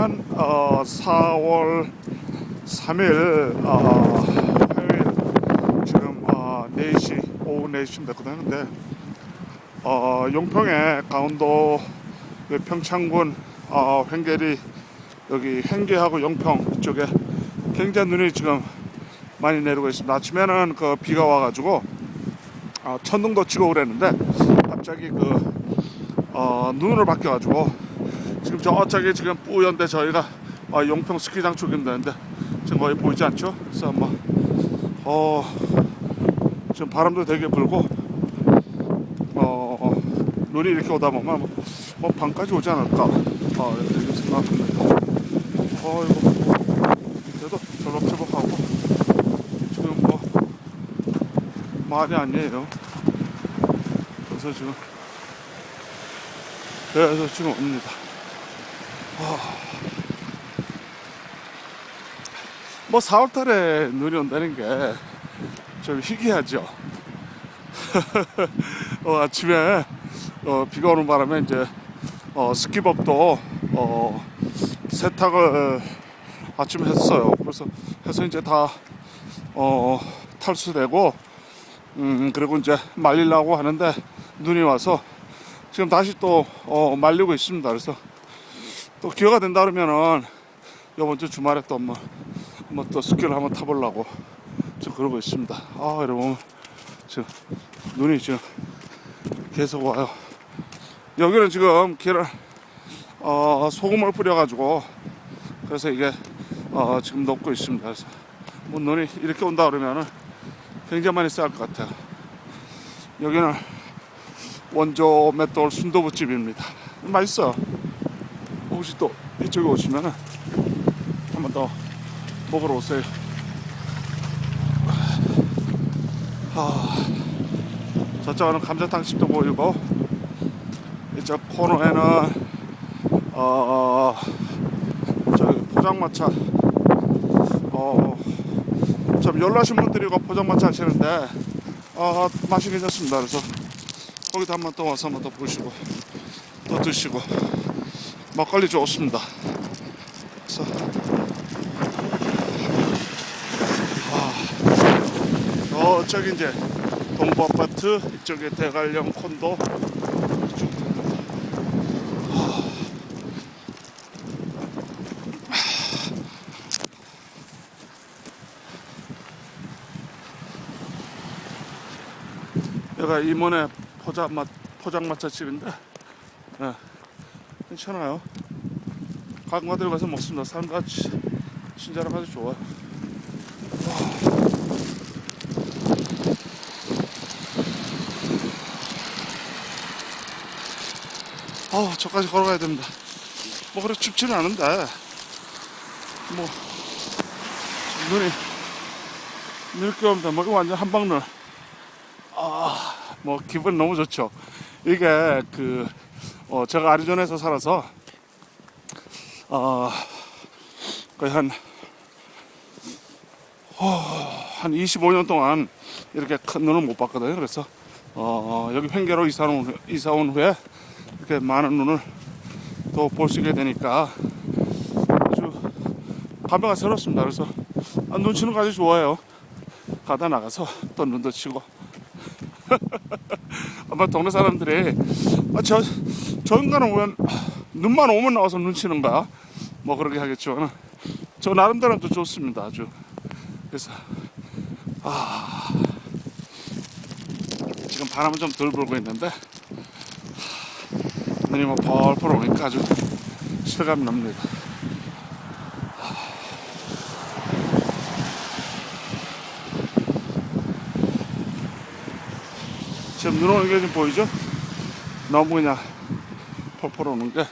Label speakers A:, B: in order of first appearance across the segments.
A: 2022년 어, 4월 3일 어, 화요일 지금 어, 4시 오후 4시쯤 됐거든요. 근데 어, 용평에 강원도 그 평창군 어, 횡계리 여기 횡계하고 용평 이쪽에 굉장히 눈이 지금 많이 내리고 있습니다. 아침에는 그 비가 와가지고 어, 천둥도 치고 그랬는데 갑자기 그 어, 눈으로 바뀌어가지고 지금 저쪽에 지금 뿌연데 저희가 어, 용평 스키장 쪽인데 지금 거의 보이지 않죠? 그래서 뭐 어, 지금 바람도 되게 불고 어, 눈이 이렇게 오다 보면 뭐, 뭐 밤까지 오지 않을까 어, 이렇게 생각합니다. 어, 이거 그래도 절벅절벅하고 지금 뭐 말이 아니에요. 그래서 지금 그래서 지금 옵니다. 뭐 4월달에 눈이 온다는 게 좀 희귀하죠. 어, 아침에 어, 비가 오는 바람에 이제 어, 스키복도 어, 세탁을 아침에 했어요. 그래서 해서 이제 다 어, 탈수되고 음, 그리고 이제 말리려고 하는데 눈이 와서 지금 다시 또 어, 말리고 있습니다. 그래서 또 기회가 된다 그러면은 이번 주 주말에 또 한번 한번 또 스키를 한번 타보려고 지금 그러고 있습니다. 아 여러분 지금 눈이 지금 계속 와요. 여기는 지금 길을 어, 소금을 뿌려가지고 그래서 이게 어, 지금 녹고 있습니다. 그래서 뭐 눈이 이렇게 온다 그러면은 굉장히 많이 쌓일 것 같아요. 여기는 원조 맷돌 순두부집입니다. 맛있어요. 혹시 또 이쪽에 오시면은 한번 더 먹으러 오세요. 아, 저쪽은 감자탕 집도 보이고 이쪽 코너에는 어, 저기 포장마차 어좀 연락하신 분들이 이거 포장마차 하시는데 어, 맛이 괜찮습니다. 그래서 거기도 한번 또 와서 한번 더 보시고 또 드시고 막걸리 좋습니다. 그래서 아, 어 저기 이제 동부 아파트 이쪽에 대관령 콘도 이쪽. 여기가 임원의 포장마, 포장마차 집인데 예, 괜찮아요. 가끔가다 가서 먹습니다. 사람들 친절하고 아주 좋아요. 아, 저까지 걸어가야 됩니다. 뭐 그래 춥지는 않은데 뭐 눈이 이렇게 옵니다. 뭐 이거 완전 한방눈. 아, 뭐 기분 너무 좋죠. 이게 그 어, 제가 아리조나에서 살아서 어, 거의 한, 어, 한 25년 동안 이렇게 큰 눈을 못 봤거든요. 그래서 어, 여기 횡계로 이사 온, 이사 온 후에 이렇게 많은 눈을 또 볼 수 있게 되니까 아주 감회가 새롭습니다. 그래서 아, 눈 치는 거 아주 좋아해요. 가다 나가서 또 눈도 치고 아마 동네 사람들이 아, 저, 저 인간은 왜 눈만 오면 나와서 눈 치는가 뭐 그렇게 하겠지만 저 나름대로 또 좋습니다 아주. 그래서 아. 지금 바람은 좀 덜 불고 있는데 하, 눈이 뭐 펄펄 오니까 아주 실감이 납니다. 지금 눈 오는 게 좀 보이죠? 너무 그냥 펄펄 오는 게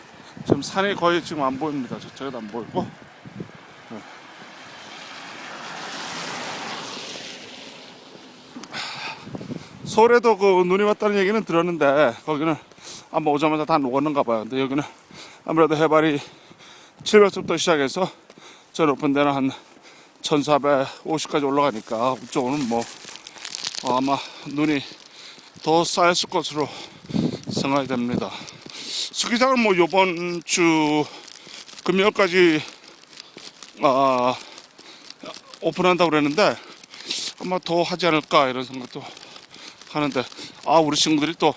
A: 지금 산이 거의 지금 안 보입니다. 저쪽에도 안 보이고. 네. 서울에도 그 눈이 왔다는 얘기는 들었는데 거기는 아마 오자마자 다 녹았는가 봐요. 근데 여기는 아무래도 해발이 700부터 시작해서 저 높은 데는 한 1450까지 올라가니까 그쪽은 뭐 어, 아마 눈이 더 쌓였을 것으로 생각이 됩니다. 스키장은 뭐 요번 주 금요일까지 아, 오픈한다고 그랬는데 아마 더 하지 않을까 이런 생각도 하는데 아 우리 친구들이 또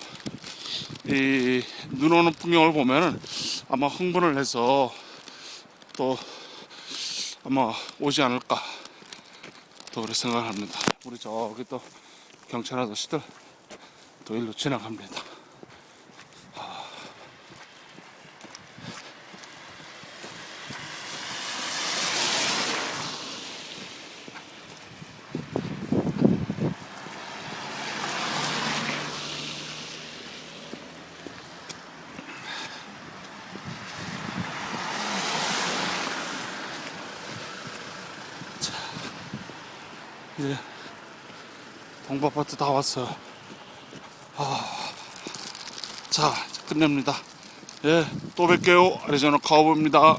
A: 이 눈 오는 풍경을 보면은 아마 흥분을 해서 또 아마 오지 않을까 또 그렇게 생각을 합니다. 우리 저기 또 경찰 아저씨들 또 일로 지나갑니다. 예. 동바파트 다 왔어요. 아, 자, 끝냅니다. 예, 또 뵐게요. 아리조나 카우보입니다.